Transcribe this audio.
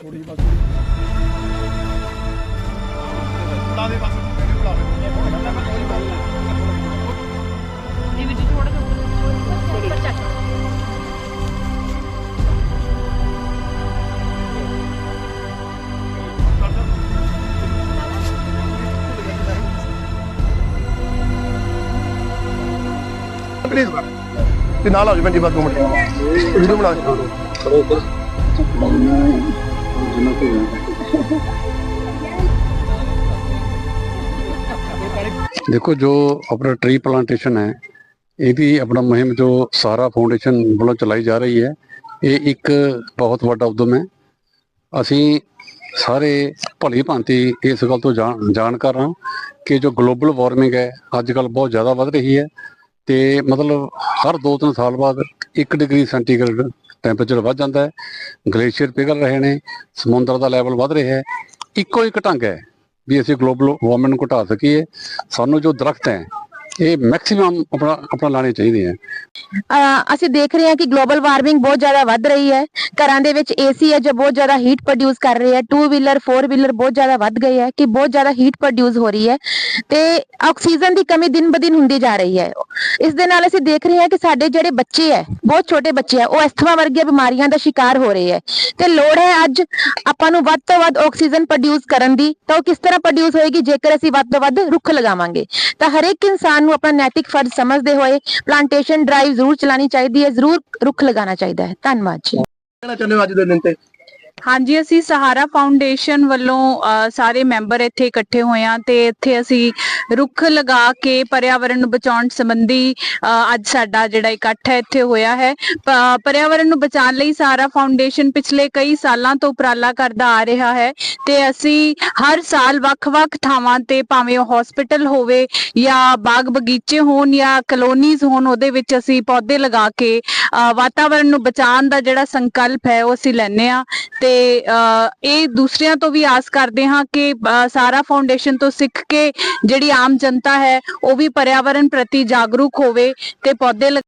ਥੋੜੀ ਬਸ। ਲਾ ਦੇ ਬਸ। ਇਹਨੂੰ ਲਾ ਦੇ ਜੀ ਵਿੱਚ ਥੋੜਾ ਜਿਹਾ ਉੱਪਰ ਚੱਕ ਪਲੀਜ਼ ਤੇ ਨਾਲ ਆ ਜਾਓ ਭੈਣ ਜੀ ਬਸ ਦੋ ਮਿੰਟ। ਵੀਡੀਓ ਬਣਾ ਦਿਓ। ਦੇਖੋ, ਜੋ ਆਪਣਾ ਟ੍ਰੀ ਪਲਾਂਟੇਸ਼ਨ ਹੈ ਇਹਦੀ ਆਪਣਾ ਮੁਹਿੰਮ ਜੋ ਸਾਰਾ ਫਾਊਂਡੇਸ਼ਨ ਵੱਲੋਂ ਚਲਾਈ ਜਾ ਰਹੀ ਹੈ, ਇਹ ਇੱਕ ਬਹੁਤ ਵੱਡਾ ਉਦਮ ਹੈ। ਅਸੀਂ ਸਾਰੇ ਭਲੀ ਭਾਂਤੀ ਇਸ ਗੱਲ ਤੋਂ ਜਾਣ ਜਾਣਕਾਰ ਹਾਂ ਕਿ ਜੋ ਗਲੋਬਲ ਵਾਰਮਿੰਗ ਹੈ ਅੱਜ ਕੱਲ ਬਹੁਤ ਜ਼ਿਆਦਾ ਵੱਧ ਰਹੀ ਹੈ ਤੇ ਮਤਲਬ ਹਰ 2-3 ਸਾਲ ਬਾਅਦ 1 ਡਿਗਰੀ ਸੈਂਟੀਗ੍ਰੇਡ ਟੈਂਪਰੇਚਰ ਵੱਧ ਜਾਂਦਾ ਹੈ। ਗਲੇਸ਼ੀਅਰ ਪਿਘਲ ਰਹੇ ਨੇ, ਸਮੁੰਦਰ ਦਾ ਲੈਵਲ ਵੱਧ ਰਿਹਾ ਹੈ। ਇੱਕੋ ਇੱਕ ਢੰਗ ਹੈ ਵੀ ਅਸੀਂ ਗਲੋਬਲ ਵਾਰਮਿੰਗ ਨੂੰ ਘਟਾ ਸਕੀਏ। ਸਾਨੂੰ ਜੋ ਦਰਖਤ ਹੈ ਇਹ ਮੈਕਸਿਮਮ ਆਪਣਾ ਆਪਣਾ ਲਾਣੇ ਚਾਹੀਦੇ ਹੈ ਅਹ ਅਸੀਂ ਦੇਖ ਰਹੇ ਹਾਂ ਕਿ ਗਲੋਬਲ ਵਾਰਮਿੰਗ ਬਹੁਤ ਜ਼ਿਆਦਾ ਵੱਧ ਰਹੀ ਹੈ। ਘਰਾਂ ਦੇ ਵਿੱਚ ਏਸੀ ਹੈ ਜੋ ਬਹੁਤ ਜ਼ਿਆਦਾ ਹੀਟ ਪ੍ਰੋਡਿਊਸ ਕਰ ਰਹੇ ਹੈ। 2 ਵੀਲਰ 4 ਵੀਲਰ ਬਹੁਤ ਜ਼ਿਆਦਾ ਵੱਧ ਗਏ ਹੈ ਕਿ ਬਹੁਤ ਜ਼ਿਆਦਾ ਹੀਟ ਪ੍ਰੋਡਿਊਸ ਹੋ ਰਹੀ ਹੈ। ਤੇ ਆਕਸੀਜਨ ਦੀ ਕਮੀ ਦਿਨ ਬਦਿਨ ਹੁੰਦੀ ਜਾ ਰਹੀ ਹੈ। ਇਸ ਦੇ ਨਾਲ ਅਸੀਂ ਦੇਖ ਰਹੇ ਹਾਂ ਕਿ ਸਾਡੇ ਜਿਹੜੇ ਬੱਚੇ ਹੈ, ਬਹੁਤ ਛੋਟੇ ਬੱਚੇ ਹੈ, ਉਹ ਅਸਥਮਾ ਵਰਗੀਆਂ ਬਿਮਾਰੀਆਂ ਦਾ ਸ਼ਿਕਾਰ ਹੋ ਰਹੇ ਹੈ। ਤੇ ਲੋੜ ਹੈ ਅੱਜ ਆਪਾਂ ਨੂੰ ਵੱਧ ਤੋਂ ਵੱਧ ਆਕਸੀਜਨ ਪ੍ਰੋਡਿਊਸ ਕਰਨ ਦੀ। ਤਾਂ ਉਹ ਕਿਸ ਤਰ੍ਹਾਂ ਪ੍ਰੋਡਿਊਸ ਹੋਏਗੀ? ਜੇਕਰ ਅਸੀਂ ਵੱਧ ਤੋਂ ਵੱਧ ਰੁੱਖ ਲਗਾਵਾਂਗੇ, ਤਾਂ ਹਰੇਕ ਇਨਸਾਨ ਨੂੰ ਆਪਣਾ ਨੈਤਿਕ ਫਰਜ਼ ਸਮਝਦੇ ਹੋਏ ਪਲਾਂਟੇਸ਼ਨ ਡਰਾਈਵ ਜ਼ਰੂਰ ਚਲਾਣੀ ਚਾਹੀਦੀ ਹੈ, ਜ਼ਰੂਰ ਰੁੱਖ ਲਗਾਉਣਾ ਚਾਹੀਦਾ ਹੈ। ਧੰਨਵਾਦ ਜੀ। ਕਹਿਣਾ ਚਾਹੁੰਦੇ ਹੋ ਅੱਜ ਦੇ ਦਿਨ ਤੇ? ਹਾਂਜੀ ਅਸੀਂ ਸਹਾਰਾ ਫਾਊਂਡੇਸ਼ਨ ਵੱਲੋਂ ਸਾਰੇ ਮੈਂਬਰ ਇੱਥੇ ਇਕੱਠੇ ਹੋਏ ਆ ਤੇ ਇੱਥੇ ਅਸੀਂ ਰੁੱਖ ਲਗਾ ਕੇ ਪਰਿਆਵਰਣ ਨੂੰ ਬਚਾਉਣ ਸੰਬੰਧੀ ਅੱਜ ਸਾਡਾ ਜਿਹੜਾ ਇਕੱਠ ਹੈ ਇੱਥੇ ਹੋਇਆ ਹੈ। ਪਰਿਆਵਰਣ ਨੂੰ ਬਚਾਉਣ ਲਈ ਸਹਾਰਾ ਫਾਊਂਡੇਸ਼ਨ ਪਿਛਲੇ ਕਈ ਸਾਲਾਂ ਤੋਂ ਉਪਰਾਲਾ ਕਰਦਾ ਆ ਰਿਹਾ ਹੈ ਤੇ ਅਸੀਂ ਹਰ ਸਾਲ ਵੱਖ-ਵੱਖ ਥਾਵਾਂ ਤੇ ਭਾਵੇਂ ਉਹ ਹਸਪੀਟਲ ਹੋਵੇ ਜਾਂ ਬਾਗ ਬਗੀਚੇ ਹੋਣ ਜਾਂ ਕਲੋਨੀਜ਼ ਹੋਣ ਉਹਦੇ ਵਿੱਚ ਅਸੀਂ ਪੌਦੇ ਲਗਾ ਕੇ ਅ, ਵਾਤਾਵਰਣ ਨੂੰ ਬਚਾਉਣ ਦਾ ਜਿਹੜਾ ਸੰਕਲਪ ਹੈ ਉਹ ਅਸੀਂ ਲੈਨੇ ਆ ਤੇ ਅ, ਇਹ ਦੂਸਰਿਆਂ ਤੋਂ ਵੀ ਆਸ ਕਰਦੇ ਹਾਂ ਕਿ ਸਾਰਾ ਫਾਊਂਡੇਸ਼ਨ ਤੋਂ ਸਿੱਖ ਕੇ ਜਿਹੜੀ ਆਮ ਜਨਤਾ ਹੈ ਉਹ ਵੀ ਪਰਿਆਵਰਣ ਪ੍ਰਤੀ ਜਾਗਰੂਕ ਹੋਵੇ ਤੇ ਪੌਦੇ ਲ-